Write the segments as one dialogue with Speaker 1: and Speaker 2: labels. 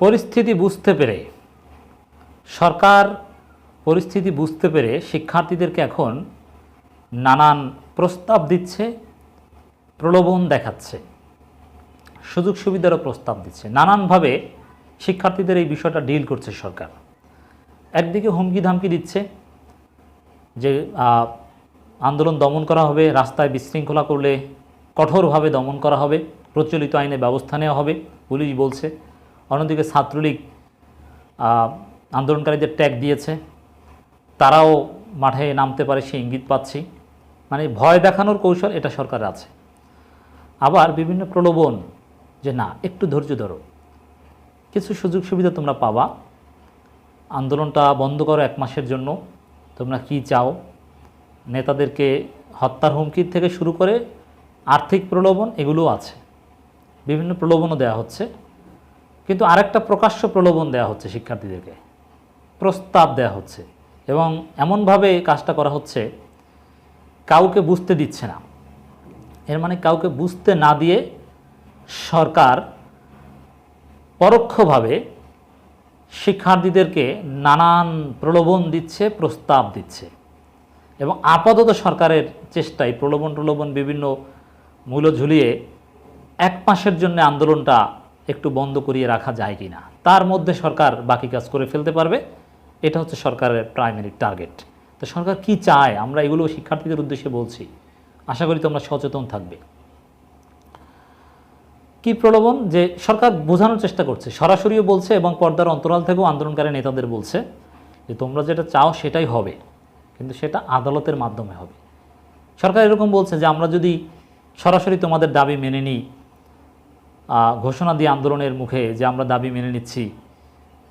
Speaker 1: পরিস্থিতি বুঝতে পেরে, সরকার পরিস্থিতি বুঝতে পেরে শিক্ষার্থীদেরকে এখন নানান প্রস্তাব দিচ্ছে, প্রলোভন দেখাচ্ছে, সুযোগ সুবিধারও প্রস্তাব দিচ্ছে। নানানভাবে শিক্ষার্থীদের এই বিষয়টা ডিল করছে সরকার। একদিকে হুমকি ধামকি দিচ্ছে যে আন্দোলন দমন করা হবে, রাস্তায় বিশৃঙ্খলা করলে কঠোরভাবে দমন করা হবে, প্রচলিত আইনে ব্যবস্থা নেওয়া হবে, পুলিশ বলছে। অন্যদিকে ছাত্রলীগ আন্দোলনকারীদের ট্যাগ দিয়েছে, তারাও মাঠে নামতে পারে সে ইঙ্গিত পাচ্ছি। মানে ভয় দেখানোর কৌশল এটা সরকার আছে। আবার বিভিন্ন প্রলোভন যে না, একটু ধৈর্য ধরো। কিছু সুযোগ সুবিধা তোমরা পাবা। আন্দোলনটা বন্ধ করো এক মাসের জন্য। তোমরা কি চাও? নেতাদেরকে হত্যার হুমকির থেকে শুরু করে আর্থিক প্রলোভন এগুলোও আছে। বিভিন্ন প্রলোভনও দেওয়া হচ্ছে। কিন্তু আরেকটা প্রকাশ্য প্রলোভন দেওয়া হচ্ছে শিক্ষার্থীদেরকে। প্রস্তাব দেওয়া হচ্ছে এবং এমনভাবে কাজটা করা হচ্ছে, কাউকে বুঝতে দিচ্ছে না। এর মানে কাউকে বুঝতে না দিয়ে সরকার পরোক্ষভাবে শিক্ষার্থীদেরকে নানান প্রলোভন দিচ্ছে, প্রস্তাব দিচ্ছে এবং আপাতত সরকারের চেষ্টায় প্রলোভন প্রলোভন বিভিন্ন মূল্য ঝুলিয়ে এক মাসের জন্য আন্দোলনটা একটু বন্ধ করিয়ে রাখা যায় কি না তার মধ্যে সরকার বাকি কাজ করে ফেলতে পারবে। এটা হচ্ছে সরকারের প্রাইমারি টার্গেট তো সরকার কি চায়? আমরা এগুলো শিক্ষার্থীদের উদ্দেশ্যে বলছি। আশা করি তোমরা সচেতন থাকবে। কি প্রলোভন? যে সরকার বোঝানোর চেষ্টা করছে। সরাসরিও বলছে এবং পর্দার অন্তরাল থেকেও আন্দোলনকারী নেতাদের বলছে যে, তোমরা যেটা চাও সেটাই হবে, কিন্তু সেটা আদালতের মাধ্যমে হবে। সরকার এরকম বলছে যে, আমরা যদি সরাসরি তোমাদের দাবি মেনে নিই ঘোষণা দিয়ে আন্দোলনের মুখে যে আমরা দাবি মেনে নিচ্ছি।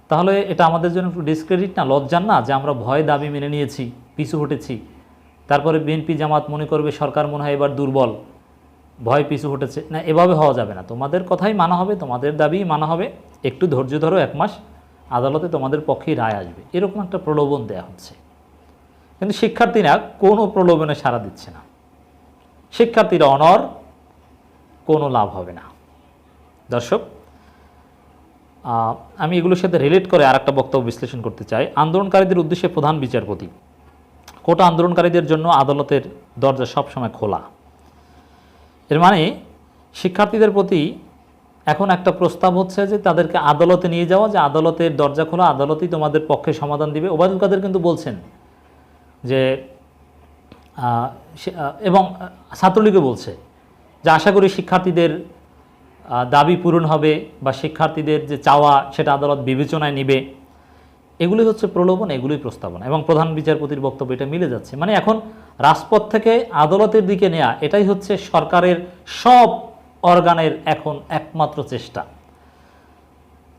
Speaker 1: তাহলে এটা আমাদের জন্য একটু ডিসক্রেডিট না, লজ্জার না যে আমরা ভয় দাবি মেনে নিয়েছি, পিছু হটেছি। তারপরে বিএনপি জামাত মনে করবে সরকার মনে হয় এবার দুর্বল। ভয় পিছু হটেছে। না, এভাবে হওয়া যাবে না। তোমাদের কথাই মানা হবে, তোমাদের দাবিই মানা হবে। একটু ধৈর্য ধরো এক মাস, আদালতে তোমাদের পক্ষেই রায় আসবে। এরকম একটা প্রলোভন দেয়া হচ্ছে। কিন্তু শিক্ষার্থীরা কোনো প্রলোভনে সাড়া দিচ্ছে না। শিক্ষার্থীরা অনর কোনো লাভ হবে না। দর্শক আমি এগুলোর সাথে রিলেট করে আর একটা বক্তব্য বিশ্লেষণ করতে চাই। আন্দোলনকারীদের উদ্দেশ্যে প্রধান বিচারপতি। কোটা আন্দোলনকারীদের জন্য আদালতের দরজা সবসময় খোলা। এর মানে শিক্ষার্থীদের প্রতি এখন একটা প্রস্তাব হচ্ছে যে তাদেরকে আদালতে নিয়ে যাওয়া, যে আদালতের দরজা খোলা, আদালতই তোমাদের পক্ষে সমাধান দিবে। ওবায়দুল কাদের কিন্তু বলছেন যে এবং ছাত্রলীগও বলছে যে, আশা করি শিক্ষার্থীদের দাবি পূরণ হবে বা শিক্ষার্থীদের যে চাওয়া সেটা আদালত বিবেচনায় নিবে এগুলি হচ্ছে প্রলোভন, এগুলোই প্রস্তাবনা। এবং প্রধান বিচারপতির বক্তব্য এটা মিলে যাচ্ছে। মানে এখন রাজপথ থেকে আদালতের দিকে নেয়া, এটাই হচ্ছে সরকারের সব অর্গানের এখন একমাত্র চেষ্টা।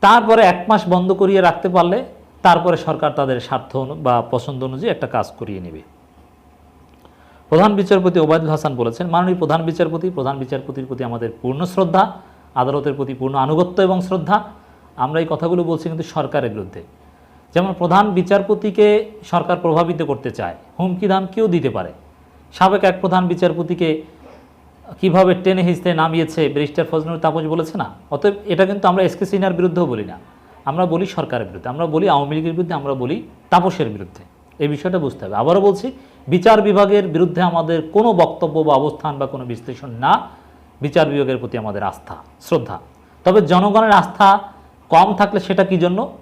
Speaker 1: তারপরে এক মাস বন্ধ করিয়ে রাখতে পারলে, তারপরে সরকার তাদের স্বার্থ বা পছন্দ অনুযায়ী একটা কাজ করিয়ে নেবে। প্রধান বিচারপতি ওবায়দুল হাসান বলেছেন, মাননীয় প্রধান বিচারপতি, প্রধান বিচারপতির প্রতি আমাদের পূর্ণ শ্রদ্ধা। আদালতের প্রতি পূর্ণ আনুগত্য এবং শ্রদ্ধা। আমরা এই কথাগুলো বলছি কিন্তু সরকারের বিরুদ্ধে। যেমন প্রধান বিচারপতিকে সরকার প্রভাবিত করতে চায়, হুমকি ধামকিও দিতে পারে। সাবেক এক প্রধান বিচারপতিকে কীভাবে টেনে হিঁচতে নামিয়েছে ব্যারিস্টার ফজলুল তাপস বলেছে না? অতএব এটা কিন্তু আমরা এসকে সিনহার বিরুদ্ধেও বলি না। আমরা বলি সরকারের বিরুদ্ধে, আমরা বলি আওয়ামী লীগের বিরুদ্ধে, আমরা বলি তাপসের বিরুদ্ধে। এই বিষয়টা বুঝতে হবে। আবারও বলছি, বিচার বিভাগের বিরুদ্ধে আমাদের কোনো বক্তব্য বা অবস্থান বা কোনো বিশ্লেষণ না। বিচার বিভাগের প্রতি আমাদের আস্থা, শ্রদ্ধা। তবে জনগণের আস্থা কম থাকলে সেটা কি জন্য?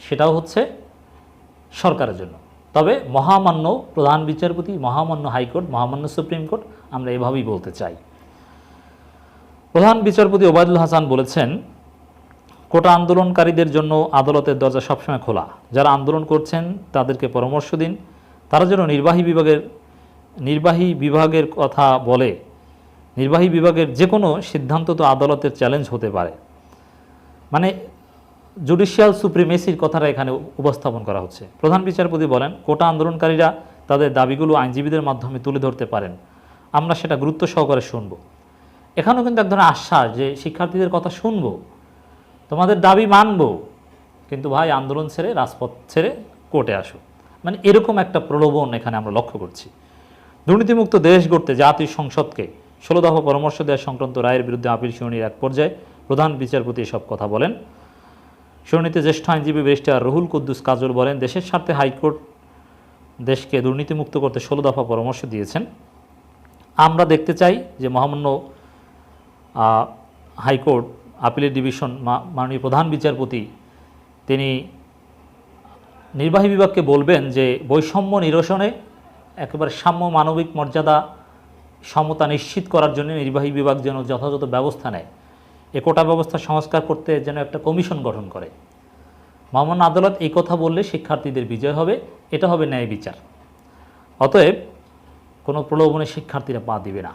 Speaker 1: সেটাও হচ্ছে সরকারের জন্য। তবে মহামান্য প্রধান বিচারপতি, মহামান্য হাইকোর্ট, মহামান্য সুপ্রিম কোর্ট, আমরা এভাবেই বলতে চাই। প্রধান বিচারপতি ওবায়দুল হাসান বলেছেন, কোটা আন্দোলনকারীদের জন্য আদালতের দরজা সবসময় খোলা। যারা আন্দোলন করছেন, তাদেরকে পরামর্শ দিন। তারা যেন নির্বাহী বিভাগের নির্বাহী বিভাগের কথা বলে নির্বাহী বিভাগের যে কোনো সিদ্ধান্ত তো আদালতের চ্যালেঞ্জ হতে পারে। মানে জুডিশিয়াল সুপ্রিমেসির কথাটা এখানে উপস্থাপন করা হচ্ছে। প্রধান বিচারপতি বলেন, কোটা আন্দোলনকারীরা তাদের দাবিগুলো আইনজীবীদের মাধ্যমে তুলে ধরতে পারেন। আমরা সেটা গুরুত্ব সহকারে শুনব। এখানেও কিন্তু এক ধরনের আশ্বাস যে শিক্ষার্থীদের কথা শুনব, তোমাদের দাবি মানব, কিন্তু ভাই আন্দোলন ছেড়ে, রাজপথ ছেড়ে কোর্টে আসো। মানে এরকম একটা প্রলোভন এখানে আমরা লক্ষ্য করছি। দুর্নীতিমুক্ত দেশ গড়তে জাতীয় সংসদকে ষোলো দফা পরামর্শ দেওয়া সংক্রান্ত রায়ের বিরুদ্ধে আপিল শুনানির এক পর্যায়ে প্রধান বিচারপতি এসব কথা বলেন। শুনানিতে জ্যেষ্ঠ আইনজীবী ব্যারিস্টার রুহুল কুদ্দুস কাজল বলেন, দেশের স্বার্থে হাইকোর্ট দেশকে দুর্নীতিমুক্ত করতে ষোলো দফা পরামর্শ দিয়েছেন। আমরা দেখতে চাই যে মহামান্য হাইকোর্ট আপিলের ডিভিশন মাননীয় প্রধান বিচারপতি তিনি নির্বাহী বিভাগকে বলবেন যে বৈষম্য নিরসনে একেবারে সাম্য মানবিক মর্যাদা সমতা নিশ্চিত করার জন্য নির্বাহী বিভাগ যেন যথাযথ ব্যবস্থা নেয়। এ কোটা ব্যবস্থা সংস্কার করতে যেন একটা কমিশন গঠন করে। মহামান্য আদালত এই কথা বললে শিক্ষার্থীদের বিজয় হবে, এটা হবে ন্যায় বিচার। অতএব কোনো প্রলোভনে শিক্ষার্থীরা পা দিবে না।